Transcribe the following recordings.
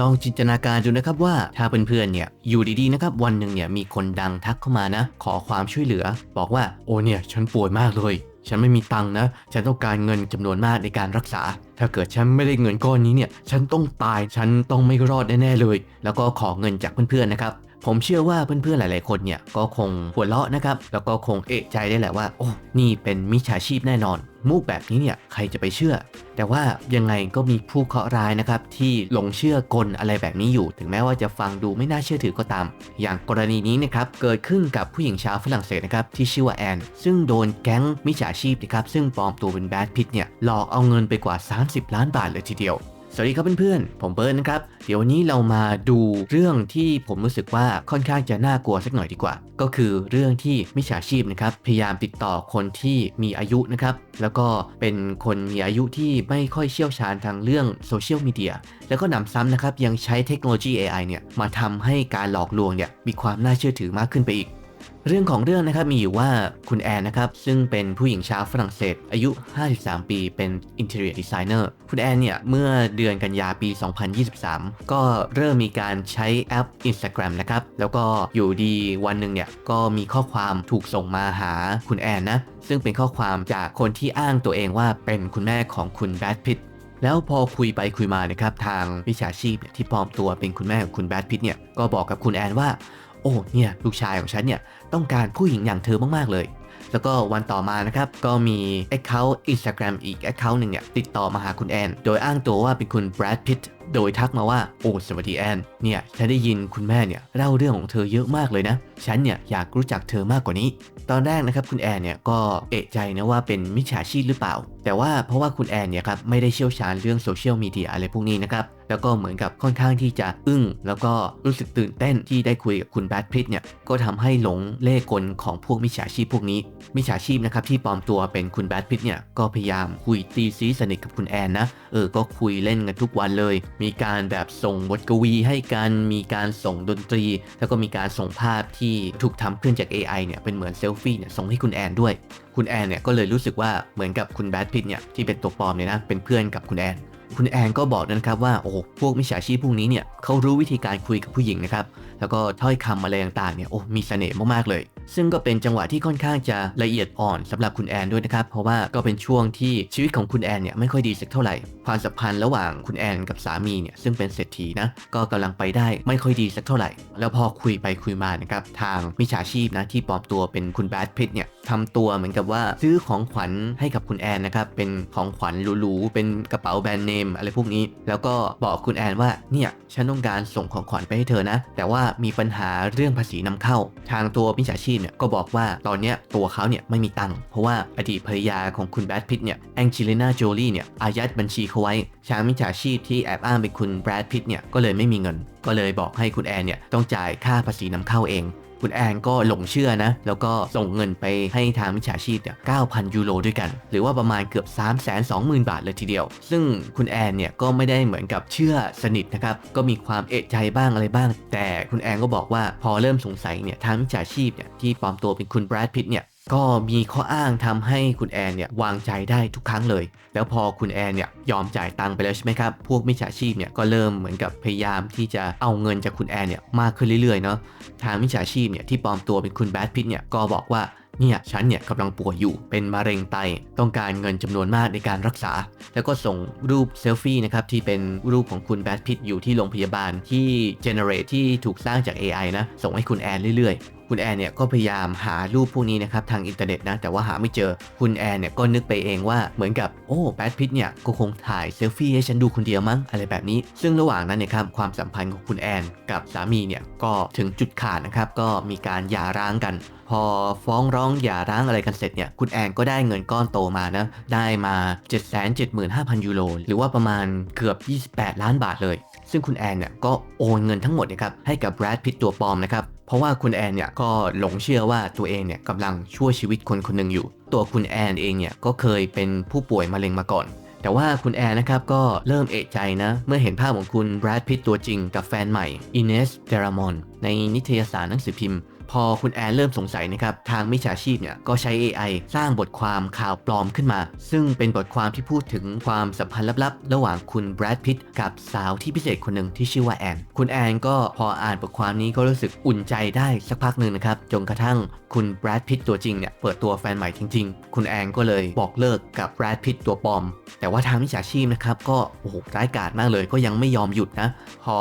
ลองจินตนาการดูนะครับว่าถ้าเพื่อนๆเนี่ยอยู่ดีๆนะครับวันหนึ่งเนี่ยมีคนดังทักเข้ามานะ ขอความช่วยเหลือ บอกว่าโอ้เนี่ยฉันป่วยมากเลย ฉันไม่มีตังค์นะ ฉันต้องการเงินจำนวนมากในการรักษา ถ้าเกิดฉันไม่ได้เงินก้อนนี้เนี่ย ฉันต้องตายฉันต้องไม่รอดแน่ๆเลย แล้วก็ขอเงินจากเพื่อนๆนะครับ ผมเชื่อว่าเพื่อนๆหลาย ๆ คนเนี่ยก็คงหัวเราะนะครับ แล้วก็คงเอะใจได้แหละว่า โอ้ นี่เป็นมิจฉาชีพแน่นอนมุกแบบนี้เนี่ยใครจะไปเชื่อ แต่ว่ายังไงก็มีผู้เคราะห์ร้ายนะครับ ที่หลงเชื่อกลอะไรแบบนี้อยู่ ถึงแม้ว่าจะฟังดูไม่น่าเชื่อถือก็ตาม อย่างกรณีนี้นะครับเกิดขึ้นกับผู้หญิงชาวฝรั่งเศสนะครับที่ชื่อว่าแอนซึ่งโดนแก๊งมิจฉาชีพนะครับซึ่งปลอมตัวเป็นแบดพิทเนี่ยหลอกเอาเงินไปกว่า 30 ล้านบาทเลยทีเดียว สวัสดีครับเพื่อนๆ ผมเบิร์ดนะครับ เดี๋ยววันนี้เรามาดูเรื่องที่ผมรู้สึกว่าค่อนข้างจะน่ากลัวสักหน่อยดีกว่า ก็คือเรื่องที่มิจฉาชีพนะครับพยายามติดต่อคนที่มีอายุนะครับแล้วก็เป็นคนมีอายุที่ไม่ค่อยเชี่ยวชาญทางเรื่องโซเชียลมีเดียแล้วก็หนำซ้ำนะครับยังใช้เทคโนโลยี AI เนี่ยมาทำให้การหลอกลวงเนี่ยมีความน่าเชื่อถือมากขึ้นไปอีก เรื่องของเรื่องนะครับมีอยู่ว่าคุณแอนนะครับซึ่งเป็นผู้หญิงชาวฝรั่งเศส อายุ 53 ปีเป็น Interior Designer คุณแอนเนี่ยเมื่อเดือนกันยาปี 2023 ก็เริ่มมีการใช้แอป Instagram นะครับแล้วก็อยู่ดีวันหนึ่งเนี่ยก็มีข้อความถูกส่งมาหาคุณแอนนะซึ่งเป็นข้อความจากคนที่อ้างตัวเองว่าเป็นคุณแม่ของคุณแบดพิตแล้วพอคุยไปคุยมานะครับทางวิชาชีพเนี่ยที่ปลอมตัวเป็นคุณแม่ของคุณแบดพิตเนี่ยก็บอกกับคุณแอนว่า โอ้เนี่ยลูกชายของฉันเนี่ยต้องการผู้หญิงอย่างเธอมากๆเลย แล้วก็วันต่อมานะครับก็มี Account Instagram อีก Account หนึ่งเนี่ยติดต่อมาหาคุณแอน โดยอ้างตัวว่าเป็นคุณแบรดพิตโดยทักมาว่าโอ้สวัสดีแอนเนี่ยฉันได้ยินคุณแม่เนี่ยเล่าเรื่องของเธอเยอะมากเลยนะ ฉันเนี่ยอยากรู้จักเธอมากกว่านี้ ตอนแรกนะครับคุณแอนเนี่ยก็เอะใจนะว่าเป็นมิจฉาชีพหรือเปล่า แต่ว่าเพราะว่าคุณแอนเนี่ยครับไม่ได้เชี่ยวชาญเรื่องโซเชียลมีเดียอะไรพวกนี้นะครับ แล้วก็เหมือนกับค่อนข้างที่จะอึ้ง แล้วก็รู้สึกตื่นเต้นที่ได้คุยกับคุณแบทพิทเนี่ยก็ทำให้หลงเล่กลของพวกมิจฉาชีพพวกนี้มิจฉาชีพนะครับที่ปลอมตัวเป็นคุณแบทพิทเนี่ยก็พยายามคุยตีซีสนิทกับคุณแอนนะเออก็คุยเล่นกันทุกวันเลย มีการแบบส่งบทกวีให้กันมีการส่งดนตรี แล้วก็มีการส่งภาพที่ถูกทำขึ้นจาก AI เนี่ยเป็นเหมือนเซลฟี่เนี่ยส่งให้คุณแอนด้วยคุณแอนเนี่ยก็เลยรู้สึกว่าเหมือนกับคุณแบทพิทเนี่ยที่เป็นตัวปลอมเนี่ยนะเป็นเพื่อนกับคุณแอน คุณแอนก็บอกนะครับว่าโอ้พวกมิจฉาชีพพวกนี้เนี่ยเขารู้วิธีการคุยกับผู้หญิงนะครับแล้วก็ถ้อยคำอะไรต่างๆเนี่ยโอ้มีเสน่ห์มากๆเลย ซึ่งก็เป็นจังหวะที่ค่อนข้างจะละเอียดอ่อนสำหรับคุณแอนด้วยนะครับเพราะว่าก็เป็นช่วงที่ชีวิตของคุณแอนเนี่ยไม่ค่อยดีสักเท่าไหร่ความสัมพันธ์ระหว่างคุณแอนกับสามีเนี่ยซึ่งเป็นเศรษฐีนะก็กำลังไปได้ไม่ค่อยดีสักเท่าไหร่ แล้วพอคุยไปคุยมานะครับทางมิจฉาชีพนะที่ปลอมตัวเป็นคุณแบดพิทเนี่ย ทำตัวเหมือนกับว่าซื้อของขวัญให้กับคุณแอนนะครับ เป็นของขวัญหรูๆ เป็นกระเป๋าแบรนด์เนมอะไรพวกนี้ แล้วก็บอกคุณแอนว่าเนี่ยฉันต้องการส่งของขวัญไปให้เธอนะ แต่ว่ามีปัญหาเรื่องภาษีนำเข้า ทางตัวมิจฉาชีพเนี่ยก็บอกว่าตอนเนี้ยตัวเขาเนี่ยไม่มีตังค์เพราะว่าอดีตภรรยาของคุณแบดพิตเนี่ยแองเจลิน่าโจลี่เนี่ยอายัดบัญชีเขาไว้ทางมิจฉาชีพที่แอบอ้างเป็นคุณแบรดพิตเนี่ยก็เลยไม่มีเงิน ก็เลยบอกให้คุณแอนเนี่ยต้องจ่ายค่าภาษีนำเข้าเอง คุณแอนก็หลงเชื่อนะ แล้วก็ส่งเงินไปให้ทางมิจฉาชีพเนี่ย9,000 ยูโรด้วยกัน หรือว่าประมาณเกือบ 3 2 0 0 0 0 บาทเลยทีเดียว ซึ่งคุณแอนเนี่ยก็ไม่ได้เหมือนกับเชื่อสนิทนะครับ ก็มีความเอะใจบ้างอะไรบ้าง แต่คุณแอนก็บอกว่าพอเริ่มสงสัยเนี่ยทางมิจฉาชีพเนี่ยที่ปลอมตัวเป็นคุณแบรดพิตเนี่ย ก็มีข้ออ้างทำให้คุณแอนเนี่ยวางใจได้ทุกครั้งเลย แล้วพอคุณแอนเนี่ยยอมจ่ายตังค์ไปแล้วใช่ไหมครับ พวกมิจฉาชีพเนี่ยก็เริ่มเหมือนกับพยายามที่จะเอาเงินจากคุณแอนเนี่ยมากขึ้นเรื่อยๆเนาะ ทางมิจฉาชีพเนี่ยที่ปลอมตัวเป็นคุณแบทพิทเนี่ยก็บอกว่า เนี่ยฉันเนี่ยกำลังป่วยอยู่เป็นมะเร็งไต ต้องการเงินจำนวนมากในการรักษา แล้วก็ส่งรูปเซลฟี่นะครับที่เป็นรูปของคุณแบดพิทอยู่ที่โรงพยาบาลที่เจเนเรตที่ถูกสร้างจาก AI นะ ส่งให้คุณแอนเรื่อยๆ คุณแอนเนี่ยก็พยายามหารูปพวกนี้นะครับทางอินเทอร์เน็ตนะแต่ว่าหาไม่เจอคุณแอนเนี่ยก็นึกไปเองว่าเหมือนกับโอ้แบดพิทเนี่ยก็คงถ่ายเซลฟี่ให้ฉันดูคนเดียวมั้งอะไรแบบนี้ ซึ่งระหว่างนั้นเนี่ยครับความสัมพันธ์ของคุณแอนกับสามีเนี่ยก็ถึงจุดขาดนะครับก็มีการหย่าร้างกัน อฟ้องร้องหย่าร้างอะไรกันเสร็จเนี่ยคุณแอนก็ได้เงินก้อนโตมานะได้มา 775,000 ยูโรหรือว่าประมาณเกือบ 28 ล้านบาทเลย ซึ่งคุณแอนเนี่ยก็โอนเงินทั้งหมดนะครับให้กับแบรดพิตตัวปลอมนะครับเพราะว่าคุณแอนเนี่ยก็หลงเชื่อว่าตัวเองเนี่ยกำลังช่วยชีวิตคนคนหนึ่งอยู่ ตัวคุณแอนเองเนี่ยก็เคยเป็นผู้ป่วยมะเร็งมาก่อนแต่ว่าคุณแอนนะครับก็เริ่มเอะใจนะ เมื่อเห็นภาพของคุณแบรดพิตตัวจริงกับแฟนใหม่อินเนสเดรามอนในนิตยสารหนังสือพิมพ์ พอคุณแอนเริ่มสงสัยนะครับทางมิจฉาชีพเนี่ยก็ใช้ AI สร้างบทความข่าวปลอมขึ้นมา ซึ่งเป็นบทความที่พูดถึงความสัมพันธ์ลับๆ ระหว่างคุณแบรดพิตกับสาวที่พิเศษคนหนึ่งที่ชื่อว่าแอน คุณแอนก็พออ่านบทความนี้ก็รู้สึกอุ่นใจได้สักพักหนึ่งนะครับจนกระทั่งคุณแบรดพิตตัวจริงเนี่ยเปิดตัวแฟนใหม่จริงๆ คุณแอนก็เลยบอกเลิกกับแบรดพิตตัวปลอม แต่ว่าทางมิจฉาชีพนะครับก็โอ้โหร้ายกาจมากเลยก็ยังไม่ยอมหยุดนะพอ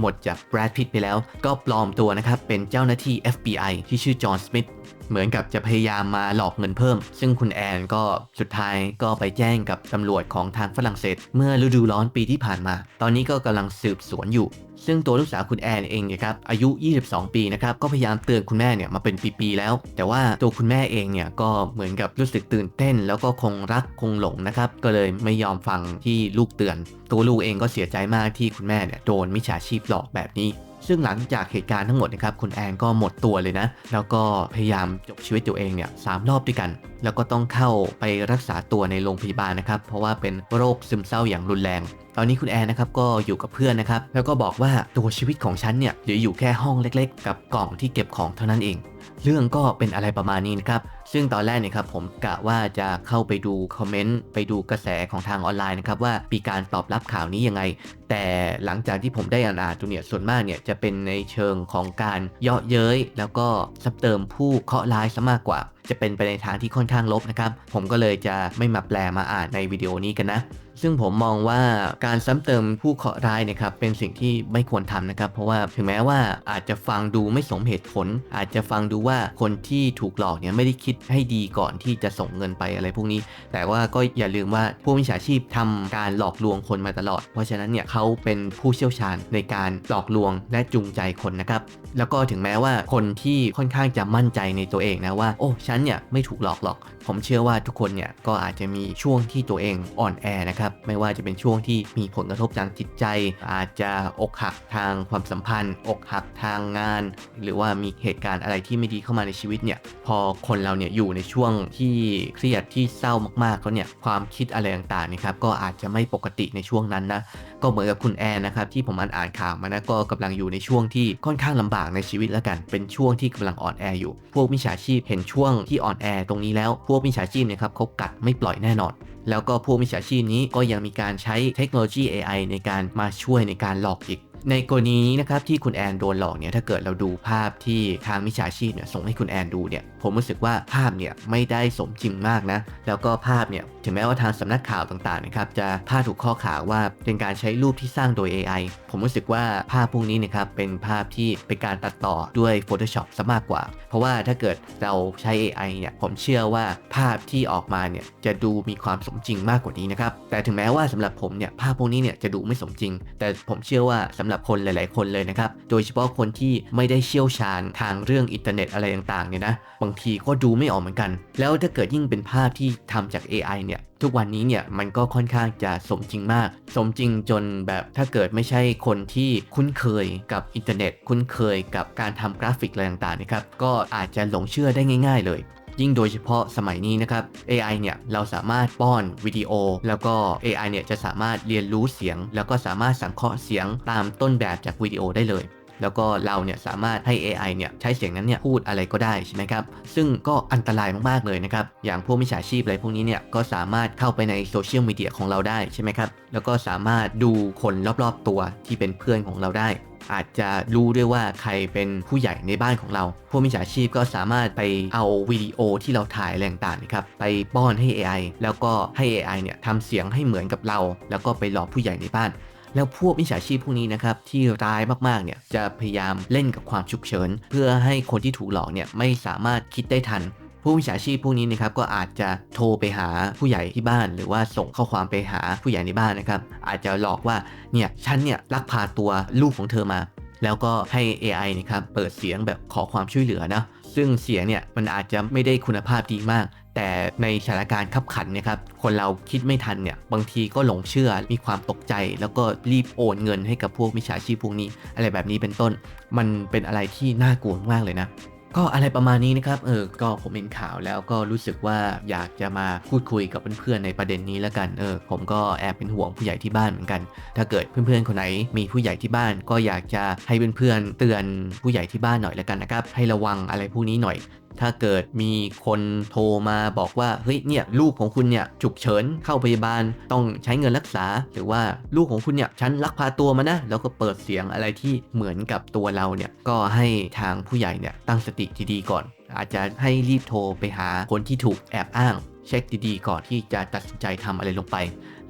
หมดจากแบรดพิตไปแล้ว ก็ปลอมตัวนะครับเป็นเจ้าหน้าที่ FBI ที่ชื่อจอห์นสมิธเหมือนกับจะพยายามมาหลอกเงินเพิ่ม ซึ่งคุณแอนก็สุดท้ายก็ไปแจ้งกับตำรวจของทางฝรั่งเศส เมื่อฤดูร้อนปีที่ผ่านมา ตอนนี้ก็กำลังสืบสวนอยู่ ซึ่งตัวลูกสาวคุณแอนเองนี่ยครับอายุ 22 ปีนะครับก็พยายามเตือนคุณแม่เนี่ยมาเป็นปีๆแล้ว แต่ว่าตัวคุณแม่เองเนี่ยก็เหมือนกับรู้สึกตื่นเต้น แล้วก็คงรักคงหลงนะครับก็เลยไม่ยอมฟังที่ลูกเตือน ตัวลูกเองก็เสียใจมากที่คุณแม่เนี่ยโดนมิจฉาชีพหลอกแบบนี้ ซึ่งหลังจากเหตุการณ์ทั้งหมดนะครับคุณแอนก็หมดตัวเลยนะ แล้วก็พยายามจบชีวิตตัวเองเนี่ยสามรอบด้วยกัน แล้วก็ต้องเข้าไปรักษาตัวในโรงพยาบาลนะครับ เพราะว่าเป็นโรคซึมเศร้าอย่างรุนแรงตอนนี้คุณแอนนะครับก็อยู่กับเพื่อนนะครับแล้วก็บอกว่าตัวชีวิตของฉันเนี่ยเหลืออยู่แค่ห้องเล็ก ๆ กับกล่องที่เก็บของเท่านั้นเอง เรื่องก็เป็นอะไรประมาณนี้นะครับ ซึ่งตอนแรกเนี่ยครับผมกะว่าจะเข้าไปดูคอมเมนต์ไปดูกระแสของทางออนไลน์นะครับว่ามีการตอบรับข่าวนี้ยังไง แต่หลังจากที่ผมได้อ่านอ่านตัวเนี่ยส่วนมากเนี่ยจะเป็นในเชิงของการเยาะเย้ย แล้วก็ซับเติมผู้เคาะร้ายซะมากกว่า จะเป็นไปในทางที่ค่อนข้างลบนะครับ ผมก็เลยจะไม่มาแปลมาอ่านในวิดีโอนี้กันนะ ซึ่งผมมองว่าการซ้ำเติมผู้เคราะห์ร้ายเนะครับเป็นสิ่งที่ไม่ควรทำนะครับ เพราะว่าถึงแม้ว่าอาจจะฟังดูไม่สมเหตุผล อาจจะฟังดูว่าคนที่ถูกหลอกเนี่ยไม่ได้คิดให้ดีก่อนที่จะส่งเงินไปอะไรพวกนี้ แต่ว่าก็อย่าลืมว่าผู้มิจฉาชีพทำการหลอกลวงคนมาตลอด เพราะฉะนั้นเนี่ยเขาเป็นผู้เชี่ยวชาญในการหลอกลวงและจูงใจคนนะครับแล้วก็ถึงแม้ว่าคนที่ค่อนข้างจะมั่นใจในตัวเองนะว่า โอ้ฉันเนี่ยไม่ถูกหลอกหรอก ผมเชื่อว่าทุกคนเนี่ยก็อาจจะมีช่วงที่ตัวเองอ่อนแอนะครับไม่ว่าจะเป็นช่วงที่มีผลกระทบทางจิตใจ อาจจะอกหักทางความสัมพันธ์ อกหักทางงาน หรือว่ามีเหตุการณ์อะไรที่ไม่ดีเข้ามาในชีวิตเนี่ยพอคนเราเนี่ยอยู่ในช่วงที่เครียดที่เศร้ามากๆเขาเนี่ยความคิดอะไรต่างๆนะครับก็อาจจะไม่ปกติในช่วงนั้นนะก็เหมือนกับคุณแอนนะครับที่ผมอ่านอ่านข่าวมานะก็กำลังอยู่ในช่วงที่ค่อนข้างลำบากในชีวิตแล้วกัน เป็นช่วงที่กำลังอ่อนแออยู่ พวกมิจฉาชีพเห็นช่วงที่อ่อนแอตรงนี้แล้ว พวกมิจฉาชีพเนี่ยครับเขากัดไม่ปล่อยแน่นอน แล้วก็พวกมิจฉาชีพนี้ก็ยังมีการใช้เทคโนโลยี AI ในการมาช่วยในการหลอกอีก ในกรณีนี้นะครับที่คุณแอนโดนหลอกเนี่ยถ้าเกิดเราดูภาพที่ทางมิจฉาชีพเนี่ยส่งให้คุณแอนดูเนี่ยผมรู้สึกว่าภาพเนี่ยไม่ได้สมจริงมากนะแล้วก็ภาพเนี่ยถึงแม้ว่าทางสำนักข่าวต่างๆนะครับจะพาดถูกข้อข่าวว่าเป็นการใช้รูปที่สร้างโดย AI ผมรู้สึกว่าภาพพวกนี้นะครับเป็นภาพที่เป็นการตัดต่อด้วย Photoshop ซะมากกว่า เพราะว่าถ้าเกิดเราใช้ AI เนี่ยผมเชื่อว่าภาพที่ออกมาเนี่ยจะดูมีความสมจริงมากกว่านี้นะครับแต่ถึงแม้ว่าสำหรับผมเนี่ยภาพพวกนี้เนี่ยจะดูไม่สมจริง แต่ผมเชื่อว่าสำหรับคนหลาย ๆ คนเลยนะครับ โดยเฉพาะคนที่ไม่ได้เชี่ยวชาญทางเรื่องอินเทอร์เน็ตอะไรต่าง ๆ เนี่ยนะ บางทีก็ดูไม่ออกเหมือนกัน แล้วถ้าเกิดยิ่งเป็นภาพที่ทำจาก AI เนี่ย ทุกวันนี้เนี่ยมันก็ค่อนข้างจะสมจริงมาก สมจริงจนแบบถ้าเกิดไม่ใช่คนที่คุ้นเคยกับอินเทอร์เน็ต คุ้นเคยกับการทำกราฟิกอะไรต่าง ๆ นะครับ ก็อาจจะหลงเชื่อได้ง่าย ๆ เลย ยิ่งโดยเฉพาะสมัยนี้นะครับ AI เนี่ยเราสามารถป้อนวิดีโอ แล้วก็ AI เนี่ยจะสามารถเรียนรู้เสียง แล้วก็สามารถสังเคราะห์เสียงตามต้นแบบจากวิดีโอได้เลยแล้วก็เราเนี่ยสามารถให้ AI เนี่ยใช้เสียงนั้นเนี่ยพูดอะไรก็ได้ใช่ไหมครับ ซึ่งก็อันตรายมาก ๆ เลยนะครับ อย่างพวกมิจฉาชีพอะไรพวกนี้เนี่ยก็สามารถเข้าไปในโซเชียลมีเดียของเราได้ใช่ไหมครับ แล้วก็สามารถดูคนรอบ ๆ ตัวที่เป็นเพื่อนของเราได้ อาจจะรู้ด้วยว่าใครเป็นผู้ใหญ่ในบ้านของเรา พวกมิจฉาชีพก็สามารถไปเอาวิดีโอที่เราถ่ายอะไรต่างๆนะครับไปป้อนให้ AI แล้วก็ให้ AI เนี่ยทำเสียงให้เหมือนกับเรา แล้วก็ไปหลอกผู้ใหญ่ในบ้านแล้วพวกมิจฉาชีพพวกนี้นะครับที่ร้ายมากๆเนี่ยจะพยายามเล่นกับความฉุกเฉิน เพื่อให้คนที่ถูกหลอกเนี่ยไม่สามารถคิดได้ทัน ผู้มิจฉาชีพพวกนี้นะครับก็อาจจะโทรไปหาผู้ใหญ่ที่บ้าน หรือว่าส่งข้อความไปหาผู้ใหญ่ในบ้านนะครับอาจจะหลอกว่าเนี่ยฉันเนี่ยลักพาตัวลูกของเธอมา แล้วก็ให้ AI นะครับเปิดเสียงแบบขอความช่วยเหลือนะซึ่งเสียงเนี่ยมันอาจจะไม่ได้คุณภาพดีมาก แต่ในสถานการณ์ขับขันเนะครับคนเราคิดไม่ทันเนี่ยบางทีก็หลงเชื่อมีความตกใจ แล้วก็รีบโอนเงินให้กับพวกมิจฉาชีพพวกนี้ อะไรแบบนี้เป็นต้น มันเป็นอะไรที่น่ากลัวมากเลยนะ ก็อะไรประมาณนี้นะครับ เออ ก็ผมเห็นข่าวแล้วก็รู้สึกว่าอยากจะมาพูดคุยกับเพื่อนๆในประเด็นนี้แล้วกัน เออ ผมก็แอบเป็นห่วงผู้ใหญ่ที่บ้านเหมือนกัน ถ้าเกิดเพื่อนๆคนไหนมีผู้ใหญ่ที่บ้าน ก็อยากจะให้เพื่อนๆเตือนผู้ใหญ่ที่บ้านหน่อยแล้วกันนะครับ ให้ระวังอะไรพวกนี้หน่อย ถ้าเกิดมีคนโทรมาบอกว่าเฮ้ยเนี่ยลูกของคุณเนี่ยฉุกเฉินเข้าพยาบาลต้องใช้เงินรักษา หรือว่าลูกของคุณเนี่ยฉันลักพาตัวมานะแล้วก็เปิดเสียงอะไรที่เหมือนกับตัวเราเนี่ยก็ให้ทางผู้ใหญ่เนี่ยตั้งสติดีๆก่อน อาจจะให้รีบโทรไปหาคนที่ถูกแอบอ้าง เช็คดีๆก่อนที่จะตัดสินใจทำอะไรลงไป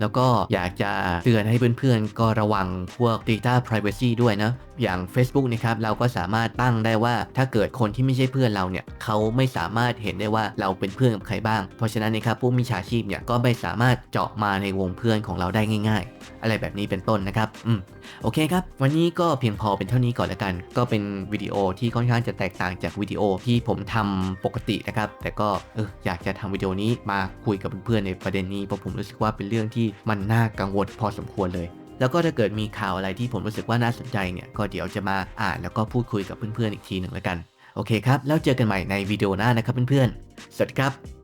แล้วก็อยากจะเตือนให้เพื่อนๆ ก็ระวังพวก Data Privacy ด้วยนะ อย่าง Facebook นะครับเราก็สามารถตั้งได้ว่าถ้าเกิดคนที่ไม่ใช่เพื่อนเราเนี่ยเขาไม่สามารถเห็นได้ว่าเราเป็นเพื่อนกับใครบ้าง เพราะฉะนั้นนะครับพวกมิจฉาชีพเนี่ยก็ไม่สามารถเจาะมาในวงเพื่อนของเราได้ง่าย ๆ อะไรแบบนี้เป็นต้นนะครับอืมโอเคครับ วันนี้ก็เพียงพอเป็นเท่านี้ก่อนละกัน ก็เป็นวิดีโอที่ค่อนข้างจะแตกต่างจากวิดีโอที่ผมทำปกตินะครับ แต่ก็เอออยากจะทำวิดีโอนี้มาคุยกับเพื่อนๆในประเด็นนี้เพราะผมรู้สึกว่าเป็นเรื่องที่มันน่ากังวลพอสมควรเลย แล้วก็ถ้าเกิดมีข่าวอะไรที่ผมรู้สึกว่าน่าสนใจเนี่ยก็เดี๋ยวจะมาอ่านแล้วก็พูดคุยกับเพื่อนๆอีกทีหนึ่งแล้วกัน โอเคครับ แล้วเจอกันใหม่ในวิดีโอหน้านะครับเพื่อนๆ สวัสดีครับ